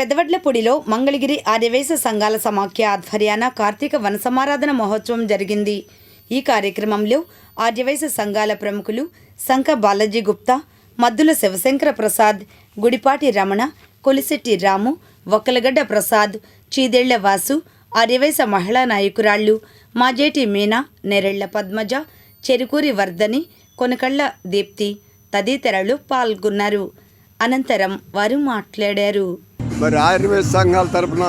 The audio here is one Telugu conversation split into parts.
పెదవడ్లపూడిలో మంగళగిరి ఆర్యవేశ సంఘాల సమాఖ్య ఆధ్వర్యాన కార్తీక వన సమారాధన మహోత్సవం జరిగింది. ఈ కార్యక్రమంలో ఆర్యవైశ్య సంఘాల ప్రముఖులు శంఖ బాలాజీ గుప్తా మద్దుల శివశంకర ప్రసాద్ గుడిపాటి రమణ కొలిశెట్టి రాము వక్కలగడ్డ ప్రసాద్ చీదెళ్ళ వాసు ఆర్యవైశ్య మహిళా నాయకురాళ్ళు మాజేటి మీనా నెరెళ్ళ పద్మజ చెరుకూరి వర్ధని కొనకళ్ళ దీప్తి తదితరులు పాల్గొన్నారు. అనంతరం వారు మాట్లాడారు. మరి ఆయుర్వేద సంఘాల తరపున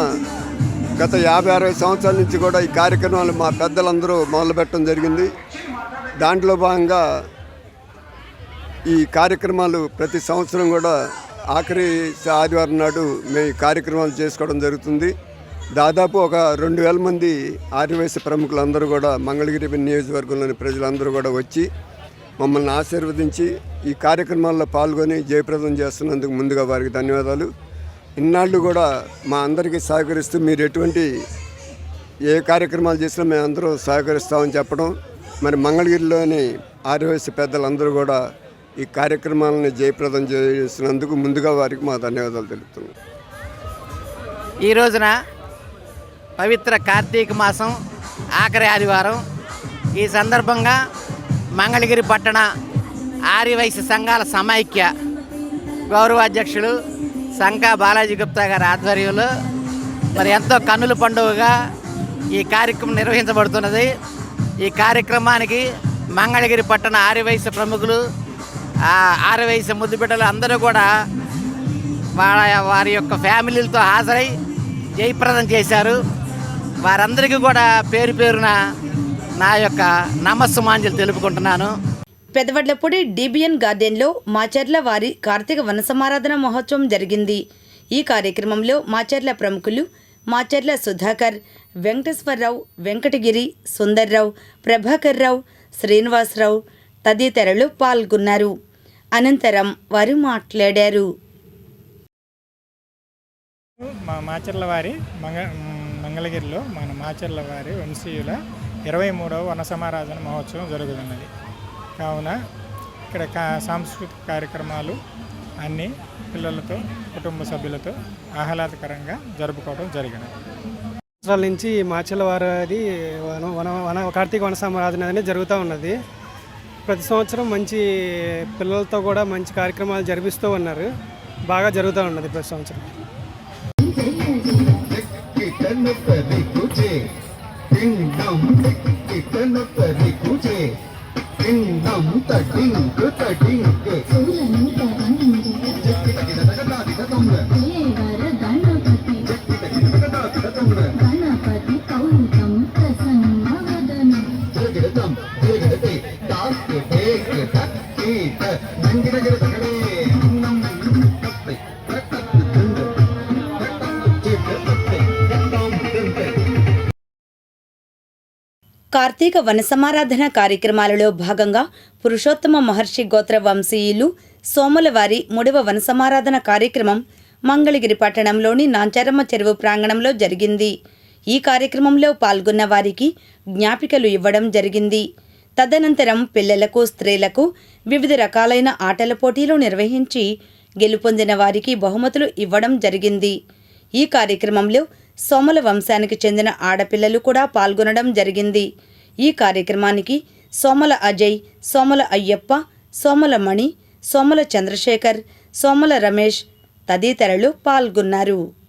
గత యాభై అరవై సంవత్సరాల నుంచి కూడా ఈ కార్యక్రమాలు మా పెద్దలందరూ మొదలుపెట్టడం జరిగింది. దాంట్లో భాగంగా ఈ కార్యక్రమాలు ప్రతి సంవత్సరం కూడా ఆఖరి ఆదివారం నాడు మేము ఈ కార్యక్రమాలు చేసుకోవడం జరుగుతుంది. దాదాపు ఒక రెండు వేల మంది ఆదివాసీ ప్రముఖులందరూ కూడా మంగళగిరి నియోజకవర్గంలోని ప్రజలందరూ కూడా వచ్చి మమ్మల్ని ఆశీర్వదించి ఈ కార్యక్రమాల్లో పాల్గొని జయప్రదం చేస్తున్నందుకు ముందుగా వారికి ధన్యవాదాలు. ఇన్నాళ్ళు కూడా మా అందరికీ సహకరిస్తూ మీరు ఎటువంటి ఏ కార్యక్రమాలు చేసినా మేము అందరూ సహకరిస్తామని చెప్పడం. మరి మంగళగిరిలోని ఆదివాసీ పెద్దలందరూ కూడా ఈ కార్యక్రమాలను జయప్రదం చేసినందుకు ముందుగా వారికి మా ధన్యవాదాలు తెలుపుతున్నాం. ఈ రోజున పవిత్ర కార్తీక మాసం ఆఖరి ఆదివారం. ఈ సందర్భంగా మంగళగిరి పట్టణ ఆర్యవైశ్య సంఘాల సమైక్య గౌరవాధ్యక్షులు శంకా బాలాజీ గుప్తా గారి ఆధ్వర్యంలో మరి ఎంతో కన్నుల పండుగగా ఈ కార్యక్రమం నిర్వహించబడుతున్నది. ఈ కార్యక్రమానికి మంగళగిరి పట్టణ ఆర్యవైశ్య ప్రముఖులు ఆ ఆర్యవైశ్య ముద్దుబిడ్డలు అందరూ కూడా వాళ్ళ వారి యొక్క ఫ్యామిలీలతో హాజరై జయప్రదం చేశారు. వారందరికీ కూడా పేరు పేరున నా యొక్క నమస్సుమాంజలు తెలుపుకుంటున్నాను. పెదవడ్లపూడి డిబిఎన్ గార్డెన్లో మాచర్ల వారి కార్తీక వనసమారాధన మహోత్సవం జరిగింది. ఈ కార్యక్రమంలో మాచర్ల ప్రముఖులు మాచర్ల సుధాకర్ వెంకటేశ్వరరావు వెంకటగిరి సుందర్రావు ప్రభాకర్ రావు శ్రీనివాసరావు తదితరులు పాల్గొన్నారు. అనంతరం వారు మాట్లాడారు. మా మాచర్ల వారి మంగ మంగళగిరిలో మన మాచర్ల వారి వంశీయుల ఇరవై మూడవ వన సమారాధన మహోత్సవం జరుగుతున్నది. కావున ఇక్కడ కా సాంస్కృతిక కార్యక్రమాలు అన్నీ పిల్లలతో కుటుంబ సభ్యులతో ఆహ్లాదకరంగా జరుపుకోవడం జరిగినది. సంవత్సరాల నుంచి మాచెల వారి వన వన వన కార్తీక వన సమారాధన అనేది జరుగుతూ ఉన్నది. ప్రతి సంవత్సరం మంచి పిల్లలతో కూడా మంచి కార్యక్రమాలు జరిపిస్తూ ఉన్నారు. బాగా జరుగుతూ ఉన్నది ప్రతి సంవత్సరం. పిండం சிங்கம் தட்டி நிற்கு தட்டி நிற்கு ಗಿಡಗಿಡಗಿಡಗಿಡಗಿ ಟಾಕ್ ಟೇಕ್ కార్తీక వనసమారాధన కార్యక్రమాలలో భాగంగా పురుషోత్తమ మహర్షి గోత్ర వంశీయులు సోమలవారి మూడవ వనసమారాధన కార్యక్రమం మంగళగిరి పట్టణంలోని నాంచారమ్మ చెరువు ప్రాంగణంలో జరిగింది. ఈ కార్యక్రమంలో పాల్గొన్న వారికి జ్ఞాపికలు ఇవ్వడం జరిగింది. తదనంతరం పిల్లలకు స్త్రీలకు వివిధ రకాలైన ఆటల పోటీలు నిర్వహించి గెలుపొందిన వారికి బహుమతులు ఇవ్వడం జరిగింది. ఈ కార్యక్రమంలో సోమల వంశానికి చెందిన ఆడపిల్లలు కూడా పాల్గొనడం జరిగింది. ఈ కార్యక్రమానికి సోమల అజయ్ సోమల అయ్యప్ప సోమల మణి సోమల చంద్రశేఖర్ సోమల రమేష్ తదితరులు పాల్గొన్నారు.